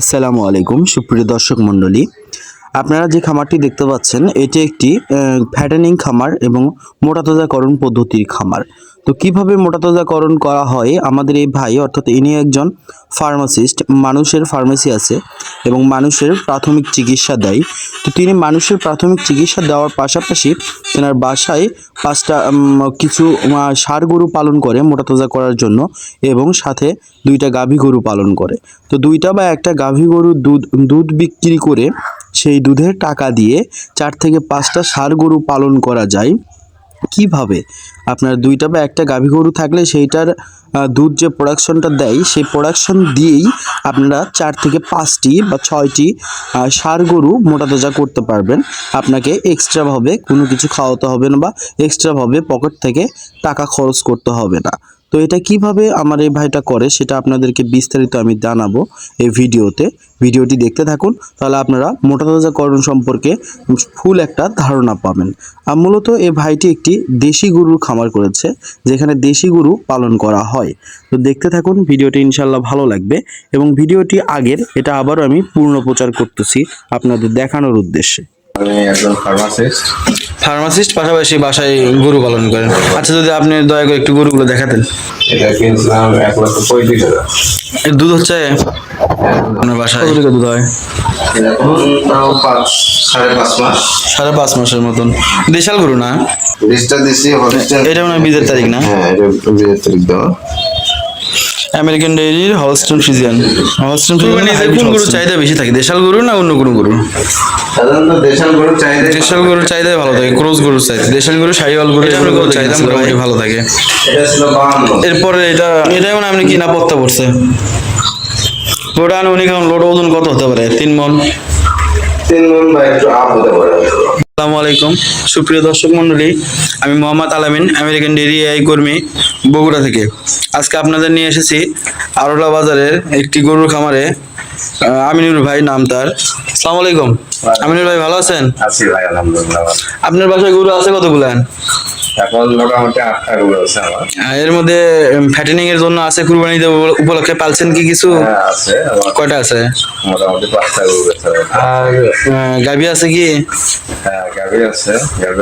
আসসালামু আলাইকুম, সুপ্রিয় দর্শক মণ্ডলী। আপনারা যে খামারটি দেখতে পাচ্ছেন, এটি একটি ফ্যাটেনিং খামার এবং মোটাতাজাকরণ পদ্ধতির খামার। তো কীভাবে মোটাতাজাকরণ করা হয়? আমাদের এই ভাই, অর্থাৎ ইনি একজন ফার্মাসিস্ট, মানুষের ফার্মেসি আছে এবং মানুষের প্রাথমিক চিকিৎসা দেয়। তো তিনি মানুষের প্রাথমিক চিকিৎসা দেওয়ার পাশাপাশি তেনার বাসায় পাঁচটা কিছু ষাঁড় গরু পালন করে মোটাতাজা করার জন্য এবং সাথে দুইটা গাভী গরু পালন করে। তো দুইটা বা একটা গাভী গরুর দুধ দুধ বিক্রি করে সেই দুধের টাকা দিয়ে চার থেকে পাঁচটা ষাঁড় গরু পালন করা যায়। কীভাবে? আপনার দুইটা বা একটা গাভী গরু থাকলে সেইটার দুধ যে প্রোডাকশনটা দেয়, সেই প্রোডাকশন দিয়েই আপনারা চার থেকে পাঁচটি বা ছয়টি সার গরু মোটা তাজা করতে পারবেন। আপনাকে এক্সট্রাভাবে কোনো কিছু খাওয়াতে হবে না বা এক্সট্রাভাবে পকেট থেকে টাকা খরচ করতে হবে না। তো এটা কীভাবে আমার এই ভাইটা করে সেটা আপনাদেরকে বিস্তারিত আমি জানাব এই ভিডিওতে। ভিডিওটি দেখতে থাকুন, তাহলে আপনারা মোটা তাজাকরণ সম্পর্কে ফুল একটা ধারণা পাবেন। আর মূলত এই ভাইটি একটি দেশি গরুর খামার করেছে, যেখানে দেশি গরু পালন করা হয়। তো দেখতে থাকুন, ভিডিওটি ইনশাল্লাহ ভালো লাগবে এবং ভিডিওটি আগের, এটা আবারও আমি পূর্ণ প্রচার করতেছি আপনাদের দেখানোর উদ্দেশ্যে। আমি একজন ফার্মাসিস্ট ফার্মাসিস্ট পাশাপাশি বাসায় গরু পালন করেন। আচ্ছা যদি আপনি দয়া করে একটু গরুগুলো দেখাতেন। এটা কিনছিলাম এক লক্ষ পঁয়ত্রিশ হাজার। এর দুধ হচ্ছে আপনার বাসায়। কত দুধ হয়? তাও পাঁচ সাড়ে পাঁচ মাস। সাড়ে পাঁচ মাসের মতন। দেশাল গরু না? লিস্টটা দিছি এটা মনে হয় বিদের তারিখ না? হ্যাঁ এটা বিয়ের তারিখ দেওয়া। আমেরিকান ডেইরির হলস্টন ফ্রিজিয়ান হলস্টন ফ্রিজিয়ান কোন গরুর চাহিদা বেশি থাকে? দেশাল গরু না অন্য কোনো গরু? সাধারণত দেশাল গরুর চাহিদা দেশাল গরুর চাহিদা ভালো থাকে ক্রোজ গরুর চাহিদা। দেশাল গরু সাইওয়াল গরু এগুলোর গরুর চাহিদা মোটামুটি ভালো থাকে। এটা ছিল বাহান্ন। এরপরে এটা এটা মানে আপনি কি নাপত্তা পড়ছে। ওটা উনি কেমন লোড ওজন কত হতে পারে? তিন মন? তিন মন বা একটু আপ হতে পারে। আসসালামু আলাইকুম। সুপ্রিয় দর্শক মন্ডলী আমি মোহাম্মদ আলামিন, আমেরিকান ডেরি আই কর্মী, বগুড়া থেকে। আজকে আপনাদের নিয়ে এসেছি আরোলা বাজারের একটি গরুর খামারে আমিনুর ভাই নাম তার। আসসালামু আলাইকুম। আমিনুর ভাই ভালো আছেন? আছি ভাই আলহামদুলিল্লাহ আপনার বাসায় গরু আছে কতগুলো? এখন মোটামুটি আটটা গরু আছে আমার। এর মধ্যে ফ্যাটেনিং এর জন্য আছে কুরবানি উপলক্ষে। পালছেন কি কিছু? হ্যাঁ আছে কয়টা আছে? মোটামুটি পাঁচটা গরু আছে আর গাভী আছে কি? হ্যাঁ আছে।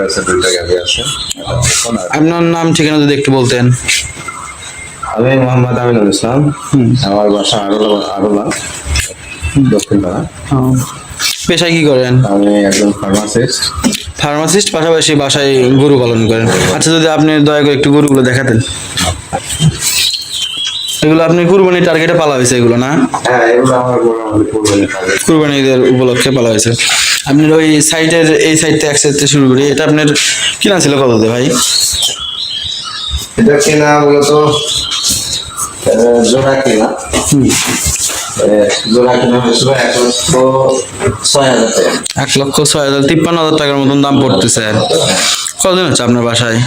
আছে দুইটা আছে। আপনার নাম ঠিকানা যদি একটু বলতেন। আমি মোহাম্মদ আমিনুল ইসলাম। আমার বাসা আরোলা আরোলা দক্ষিণ পাড়া। পেশায় কি করেন? আমি একজন ফার্মাসিস্ট ফার্মাসিস্ট পাশাপাশি বাসায় গরু পালন করেন। আচ্ছা যদি আপনি দয়া করে একটু গরুগুলো দেখাতেন। এগুলো আপনি কুরবানি টার্গেটে পালা হয়েছে এগুলো না? হ্যাঁ এগুলো আমার গরু আমাদের পূর্বের কাজে কুরবানি ঈদের উপলক্ষে পালা হয়েছে। আপনার ওই সাইডের এই সাইডটা এক সাইড শুরু করি। এটা আপনার কিনা ছিল কততে ভাই? এটা কেনা মূলত জোড়া কেনা জোড়া কেনা হয়েছিল এক লক্ষ ছয় হাজার টাকা। এক লক্ষ ছয় হাজার তিপ্পান্ন হাজার টাকার মতন দাম পড়তেছে। কতদিন হচ্ছে আপনার বাসায়?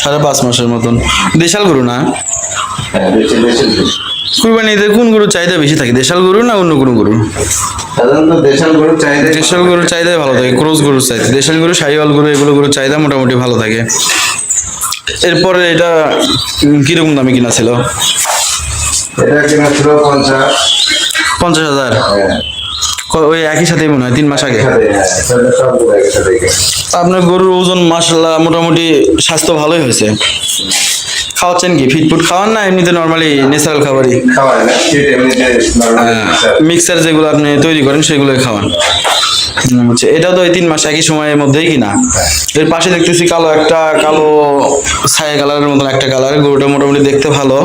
সাড়ে পাঁচ মাসের মতন। দেশাল গরু না? হ্যাঁ বেশি বেশি বেশি। কুরবানি ঈদের কোন গরুর চাহিদা বেশি থাকে দেশাল গরু না অন্য কোনো গরু? সাধারণত দেশাল গরুর চাহিদা দেশাল গরুর চাহিদা ভালো থাকে ক্রোজ গরুর চাহিদা। দেশাল গরু সাইওয়াল গরু এগুলো গরুর চাহিদা মোটামুটি ভালো থাকে। এরপরে এটা কীরকম দামে কিনা ছিল? পঞ্চাশ। হাজার। হ্যাঁ। ওই একই সাথেই মনে হয় তিন মাস আগে? হ্যাঁ, আপনার গরুর ওজন মাসাল্লাহ মোটামুটি স্বাস্থ্য ভালোই হয়েছে? খাওয়াচ্ছেন কি? ফিটফুট খাওয়ান না এমনিতে নর্মালি ন্যাচারাল খাবারই? normal হ্যাঁ। মিক্সার যেগুলো আপনি তৈরি করেন সেগুলোই খাওয়ান। আচ্ছা, এটাও তো ওই তিন মাস একই সময়ের মধ্যেই কিনা? এর পাশে দেখতেছি কালো একটা কালো ছায়া কালারের মতন একটা কালার গরুটা মোটামুটি দেখতে ভালো।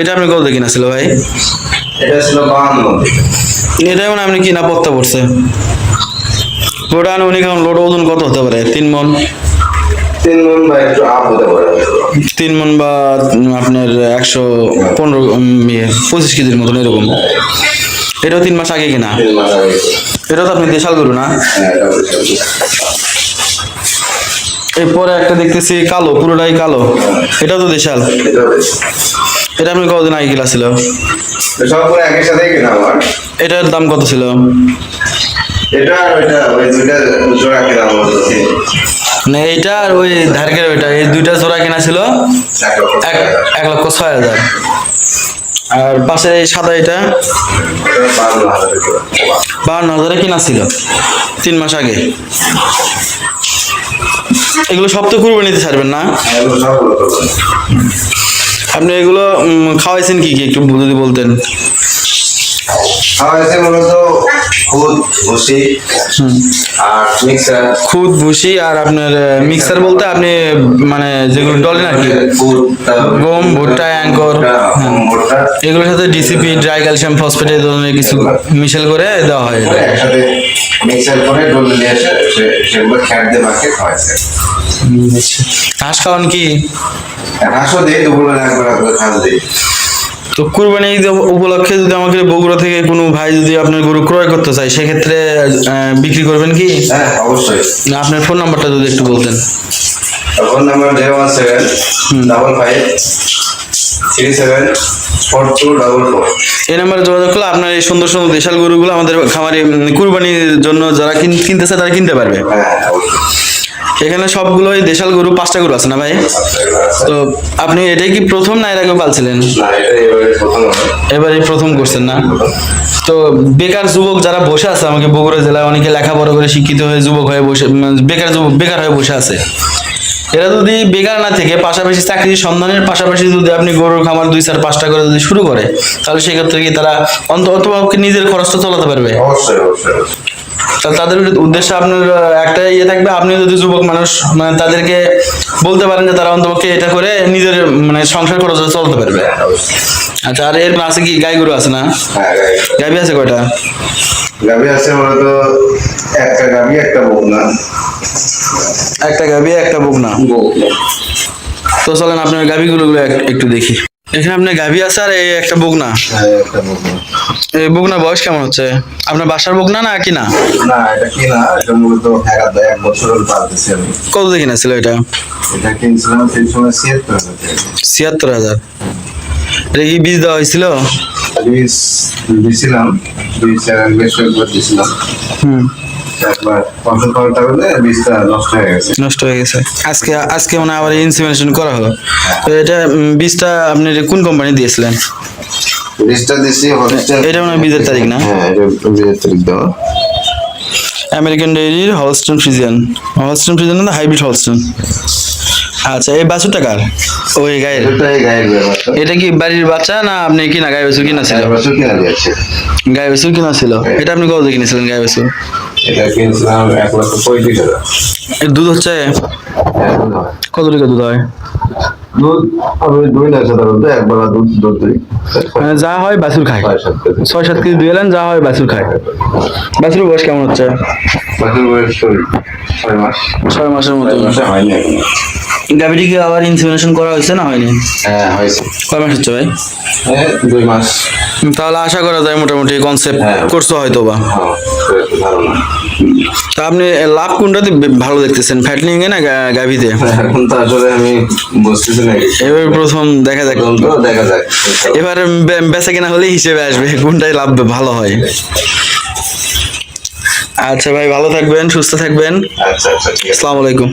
এটা আপনি কত কিনা ছিল ভাই? এটা ছিল বাহান্ন। এটা মানে আপনি কিনা পত্তা পড়ছে। গরুটা উনি কেমন লোড ওজন কত হতে পারে? তিন মন? তিন মন বা একটু আপ হতে পারে। তিন মন বা আপনার একশো পনেরো ইয়ে, পঁচিশ কেজির মতন এরকম। এটাও তিন মাস আগে কিনা? তিন মাস আগে এটা তো আপনি দেশাল গরু না? হ্যাঁ এরপরে একটা দেখতেছি কালো পুরোটাই কালো। এটাও তো দেশাল। এটা আপনি কতদিন আগে কিনা ছিল? এটার দাম কত ছিল? এটা ওইটা ওই দুইটা জোড়া কেনা। মানে এইটা আর ওই ধারকের ওইটা, এই দুইটা জোড়া কিনা ছিল এক এক লক্ষ ছয় হাজার। আর পাশে এই সাদা এটা বারো হাজার কিনা ছিল, তিন মাস আগে। এগুলো সব তো কুরবানিতে ছাড়বেন না? আপনি এগুলো খাওয়াইছেন কি কি? একটু যদি বলতেন। খুদ ভুসি আর আপনার মিক্সার বলতে আপনি মানে যেগুলো ডলেন আর কি? গম, ভুট্টা, অ্যাঙ্কর। এগুলোর সাথে ডিসিপি ড্রাই ক্যালসিয়াম ফসফেট এই ধরনের কিছু মিশেল করে দেওয়া হয়। মিক্সার করে ডলে নিয়ে এসে সেগুলো খ্যাট দিয়ে মাখিয়ে খাওয়াইছে। হাঁস খাওয়ান কি? হাঁসও দিই দুপুরবেলা একবার খাস দিই তো কুরবানি ঈদ উপলক্ষে যদি আমাকে বগুড়া থেকে কোনো ভাই যদি আপনার গরু ক্রয় করতে চায় সেক্ষেত্রে বিক্রি করবেন কি? হ্যাঁ অবশ্যই। না, আপনার ফোন নাম্বারটা যদি একটু বলতেন। Phone number zero one seven double five three seven four two double four. এই নাম্বারে যোগাযোগ করলে আপনার এই সুন্দর সুন্দর দেশাল গরুগুলো আমাদের খামারে কুরবানির জন্য যারা কিন- কিনতে চায় তারা কিনতে পারবে। হ্যাঁ অবশ্যই। এখানে সবগুলো সবগুলোই দেশাল গরু পাঁচটা গরু আছে না ভাই। তো আপনি এটাই কি প্রথম না এর আগে পালছিলেন? এবারে প্রথম করছেন না? তো বেকার যুবক যারা বসে আছে আমাকে বগুড়া জেলায় অনেকে লেখাপড়া করে শিক্ষিত হয়ে যুবক হয়ে বসে বেকার যুবক বেকার হয়ে বসে আছে। এরা যদি বেকার না থেকে পাশাপাশি চাকরির সন্ধানের পাশাপাশি যদি আপনি গরুর খামার দুই চার পাঁচটা করে যদি শুরু করে তাহলে সেক্ষেত্রে কি তারা অন্ত অন্তপক্ষে নিজের খরচটা চালাতে পারবে? অবশ্যই তাদের উদ্দেশ্যে আপনার একটা ইয়ে থাকবে আপনি যদি যুবক মানুষ মানে তাদেরকে বলতে পারেন যে তারা অন্তপক্ষে এটা করে নিজের মানে সংসার খরচ চলতে পারবে। হ্যাঁ, আচ্ছা আর এর আছে কি গাই গরু আছে না? হ্যাঁ গাবি আছে কয়টা? গাভী আছে মূলত একটা গাভী একটা বকনা। একটা গাবি একটা বকনা। তো চলেন আপনার গাবি গুলো একটু দেখি। এখানে আপনার গাবি আছে আর এই একটা বকনা। হ্যাঁ এই বকনা। বয়স কেমন হচ্ছে? আপনার বাসার বকনা না কি না না এটা কি না এটা মূলত এক বছর হল পালতেছি আমি। কত এটা? ছিয়াত্তর হাজার। এটা কি বীজ দেওয়া হয়েছিল? বীজ দিছিলাম দুই চার হুম। নষ্ট হয়ে গেছে। আজকে আজকে মানে আবার ইনসিমিনেশন করা হলো। তো এটা বীজটা আপনি কোন কোম্পানি দিয়েছিলেন? বীজটা এটা মনে হয় বীজের তারিখ না? হ্যাঁ এটা বীজের তারিখ দেওয়া। আমেরিকান ডেইরির হলস্টন ফ্রিজিয়ান হলস্টন ফ্রিজিয়ান না হাইব্রিড হলস্টন আচ্ছা এই বাছুরটা কার? ওই গায়ের। গায়ের এটা কি বাড়ির বাচ্চা না আপনি কিনা গায়ে বাছুর কিনা ছিল? বছর কিনা দিয়েছে। গায়ে বাছুর কিনা ছিল। এটা আপনি কত কিনেছিলেন গায়ে বাছুর? এটা কিনছিলাম এক লক্ষ পঁয়ত্রিশ হাজার। এর দুধ হচ্ছে কত লিটার দুধ হয়? দুধ আমি দুই না সাধারণত একবার দুধ দুধ দিই। মানে যা হয় বাছুর খায়। ছয় সাত কেজি। দুই এলেন যা হয় বাছুর খায়। বাছুর বয়স কেমন হচ্ছে? বাছুর বয়স ছয় মাস। ছয় মাসের মতো। হয়নি। গাভিটি কি আবার ইনসিমিনেশন করা হয়েছে না হয়নি? হ্যাঁ হয়েছে। কয় মাস হচ্ছে ভাই? হ্যাঁ দুই মাস। তাহলে আশা করা যায় মোটামুটি কনসেপ্ট হ্যাঁ। করছ হয়তো বা। হ্যাঁ তো আপনি লাভ কোনটাতে ভালো দেখতেছেন ফ্যাটনিং এ না গাভিতে? এখন তো আসলে আমি বুঝতেছি না। এবার প্রথম দেখা যাক। দেখা যাক। এবার বেচা কেনা হলে হিসেবে আসবে কোনটাই লাভ ভালো হয়। আচ্ছা ভাই ভালো থাকবেন সুস্থ থাকবেন। আচ্ছা আচ্ছা আসসালামু আলাইকুম।